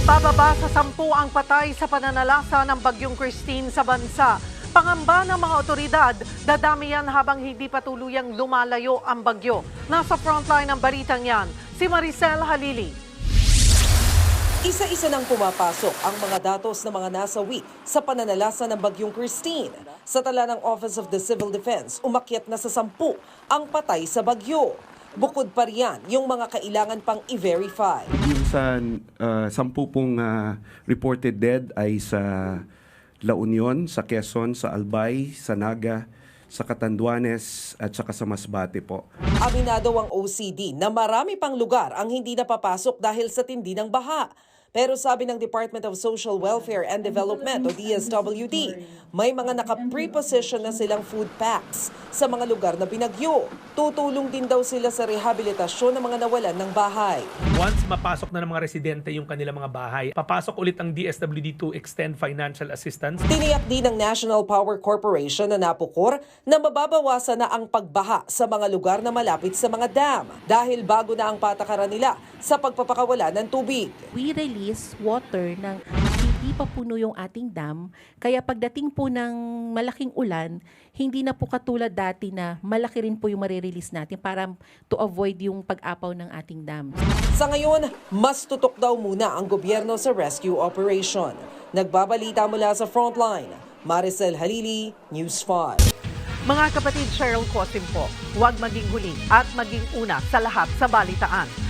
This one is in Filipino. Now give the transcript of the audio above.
Ibababa sa sampu ang patay sa pananalasa ng Bagyong Christine sa bansa. Pangamba ng mga otoridad, dadami yan habang hindi patuluyang lumalayo ang bagyo. Nasa frontline ng balitang yan, si Maricel Halili. Isa-isa nang pumapasok ang mga datos ng mga nasawi sa pananalasa ng Bagyong Christine. Sa tala ng Office of the Civil Defense, umakyat na sa sampu ang patay sa bagyo. Bukod pa riyan, yung mga kailangan pang i-verify. Yung sa uh, sampu pong uh, reported dead ay sa La Union, sa Quezon, sa Albay, sa Naga, sa Catanduanes at saka sa Masbate po. Aminado ang OCD na marami pang lugar ang hindi napapasok dahil sa tindi ng baha. Pero sabi ng Department of Social Welfare and Development o DSWD, may mga naka-preposition na silang food packs sa mga lugar na binagyo. Tutulong din daw sila sa rehabilitasyon ng mga nawalan ng bahay. Once mapasok na ng mga residente yung kanilang mga bahay, papasok ulit ang DSWD to extend financial assistance. Tiniyak din ng National Power Corporation na napukor na mababawasan na ang pagbaha sa mga lugar na malapit sa mga dam dahil bago na ang patakaran nila sa pagpapakawala ng tubig. we release water ng hindi pa puno yung ating dam. Kaya pagdating po ng malaking ulan, hindi na po katulad dati na malaki rin po yung marirelease natin para to avoid yung pag-apaw ng ating dam. Sa ngayon, mas tutok daw muna ang gobyerno sa rescue operation. Nagbabalita mula sa frontline, Maricel Halili, News 5. Mga kapatid Cheryl Cosim po, huwag maging huli at maging una sa lahat sa balitaan.